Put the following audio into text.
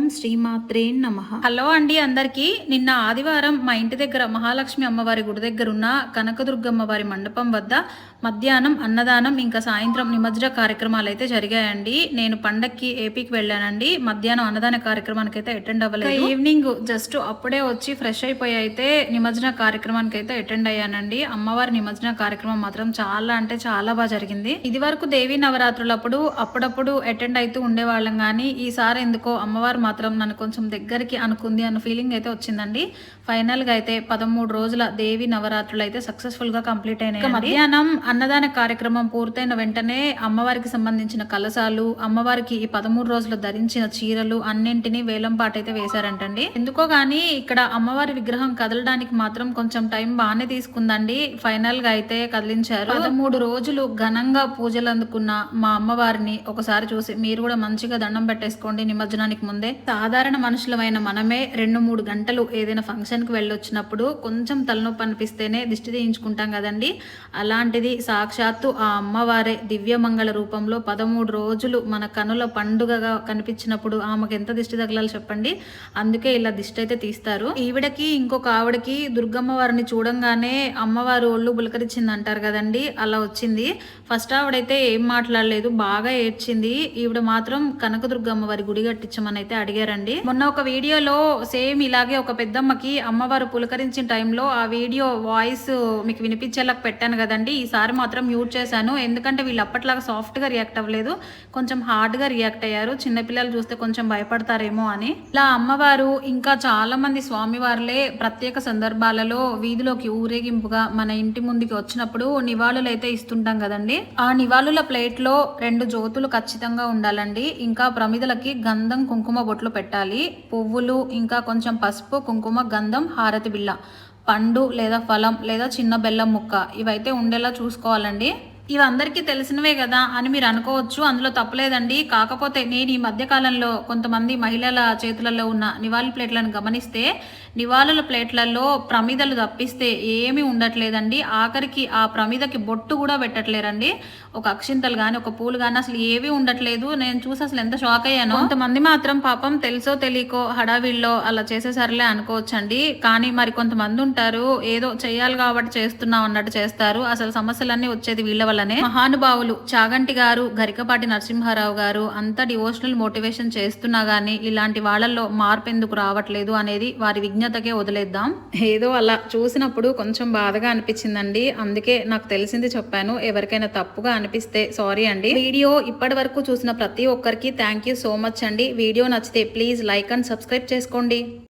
ఓం శ్రీమాత్రే నమ. హలో అండి అందరికీ. నిన్న ఆదివారం మా ఇంటి దగ్గర మహాలక్ష్మి అమ్మవారి గుడి దగ్గర ఉన్న కనకదుర్గమ్మ వారి మండపం వద్ద మధ్యాహ్నం అన్నదానం ఇంకా సాయంత్రం నిమజ్జన కార్యక్రమాలు అయితే జరిగాయండి. నేను పండక్కి ఏపీకి వెళ్ళానండి. మధ్యాహ్నం అన్నదాన కార్యక్రమానికి అయితే అటెండ్ అవ్వలేదు. ఈవినింగ్ జస్ట్ అప్పుడే వచ్చి ఫ్రెష్ అయిపోయి అయితే నిమజ్జన కార్యక్రమానికి అయితే అటెండ్ అయ్యానండి. అమ్మవారి నిమజ్జన కార్యక్రమం మాత్రం చాలా అంటే చాలా బాగా జరిగింది. ఇది వరకు దేవీ నవరాత్రులప్పుడు అప్పుడప్పుడు అటెండ్ అవుతూ ఉండేవాళ్ళం కానీ ఈసారి ఎందుకో అమ్మవారు మాత్రం నన్ను కొంచెం దగ్గరికి అనుకుంది అన్న ఫీలింగ్ అయితే వచ్చిందండి. ఫైనల్గా అయితే పదమూడు రోజుల దేవి నవరాత్రులు అయితే సక్సెస్ఫుల్గా కంప్లీట్ అయినాయి మధ్యాహ్నం అన్నదాన కార్యక్రమం పూర్తయిన వెంటనే అమ్మవారికి సంబంధించిన కలశాలు అమ్మవారికి ఈ పదమూడు రోజులు ధరించిన చీరలు అన్నింటినీ వేలం పాట అయితే వేశారంటండి. ఎందుకో గానీ ఇక్కడ అమ్మవారి విగ్రహం కదలడానికి మాత్రం కొంచెం టైం బాగానే తీసుకుందండి. ఫైనల్గా అయితే కదిలించారు. పదమూడు రోజులు ఘనంగా పూజలు అందుకున్న మా అమ్మవారిని ఒకసారి చూసి మీరు కూడా మంచిగా దండం పెట్టేసుకోండి నిమజ్జనానికి ముందే. సాధారణ మనుషులమైన మనమే రెండు మూడు గంటలు ఏదైనా ఫంక్షన్కి వెళ్ళొచ్చినప్పుడు కొంచెం తలనొప్పి అనిపిస్తేనే దిష్టి తీయించుకుంటాం కదండి. అలాంటిది సాక్షాత్తు ఆ అమ్మవారే దివ్యమంగళ రూపంలో పదమూడు రోజులు మన కనుల పండుగగా కనిపించినప్పుడు ఆమెకు ఎంత దిష్టి తగలాలి చెప్పండి. అందుకే ఇలా దిష్టి అయితే తీస్తారు. ఈవిడకి ఇంకొక ఆవిడకి దుర్గమ్మ వారిని చూడంగానే అమ్మవారు ఒళ్ళు బులకరించింది అంటారు కదండి. అలా వచ్చింది. ఫస్ట్ ఆవిడైతే ఏం మాట్లాడలేదు బాగా ఏడ్చింది. ఈవిడ మాత్రం కనకదుర్గమ్మ వారి గుడి కట్టించమని అయితే అడిగారండి. మొన్న ఒక వీడియోలో సేమ్ ఇలాగే ఒక పెద్దమ్మకి అమ్మవారు పులకరించిన టైంలో ఆ వీడియో వాయిస్ మీకు వినిపించేలాగా పెట్టాను కదండి. ఈసారి మాత్రం మ్యూట్ చేశాను. ఎందుకంటే వీళ్ళు అప్పట్లాగా సాఫ్ట్గా రియాక్ట్ అవ్వలేదు. కొంచెం హార్డ్గా రియాక్ట్ అయ్యారు. చిన్నపిల్లలు చూస్తే కొంచెం భయపడతారేమో అని. ఇలా అమ్మవారు ఇంకా చాలా మంది స్వామివార్లే ప్రత్యేక సందర్భాలలో వీధిలోకి ఊరేగింపుగా మన ఇంటి ముందుకి వచ్చినప్పుడు నివాళులు అయితే ఇస్తుంటాం కదండి. ఆ నివాళుల ప్లేట్లో రెండు జ్యోతులు ఖచ్చితంగా ఉండాలండి. ఇంకా ప్రమిదలకి గంధం కుంకుమ బొట్లు పెట్టాలి. పువ్వులు ఇంకా కొంచెం పసుపు కుంకుమ గంధం హారతి బిళ్ళ పండు లేదా ఫలం లేదా చిన్న బెల్లం ముక్క ఇవైతే ఉండేలా చూసుకోవాలండి. ఇవి అందరికీ తెలిసినవే కదా అని మీరు అనుకోవచ్చు. అందులో తప్పలేదండి. కాకపోతే నేను ఈ మధ్యకాలంలో కొంతమంది మహిళల చేతులలో ఉన్న నివాళి ప్లేట్లను గమనిస్తే నివాళుల ప్లేట్లలో ప్రమిదలు తప్పిస్తే ఏమీ ఉండట్లేదండి. ఆఖరికి ఆ ప్రమిదకి బొట్టు కూడా పెట్టట్లేరండి. ఒక అక్షింతలు కానీ ఒక పూలు కానీ అసలు ఏవి ఉండట్లేదు. నేను చూసి అసలు ఎంత షాక్ అయ్యాను. కొంతమంది మాత్రం పాపం తెలుసో తెలియకో హడావిల్లో అలా చేసేసరిలే అనుకోవచ్చండి. కానీ మరి కొంతమంది ఉంటారు ఏదో చేయాలి కాబట్టి చేస్తున్నాం అన్నట్టు చేస్తారు. అసలు సమస్యలన్నీ వచ్చేది వీళ్ళ వల్లనే మహానుభావులు చాగంటి గారు గరికపాటి నరసింహారావు గారు అంత డివోషనల్ మోటివేషన్ చేస్తున్నా గానీ ఇలాంటి వాళ్ళల్లో మార్పు ఎందుకు రావట్లేదు అనేది వారి విజ్ఞతకే వదిలేద్దాం. ఏదో అలా చూసినప్పుడు కొంచెం బాధగా అనిపించిందండి. అందుకే నాకు తెలిసింది చెప్పాను. ఎవరికైనా తప్పుగా అనిపిస్తే సారీ అండి. వీడియో ఇప్పటి వరకు చూసిన ప్రతి ఒక్కరికి థ్యాంక్ యూ సో మచ్ అండి. వీడియో నచ్చితే ప్లీజ్ లైక్ అండ్ సబ్స్క్రైబ్ చేసుకోండి.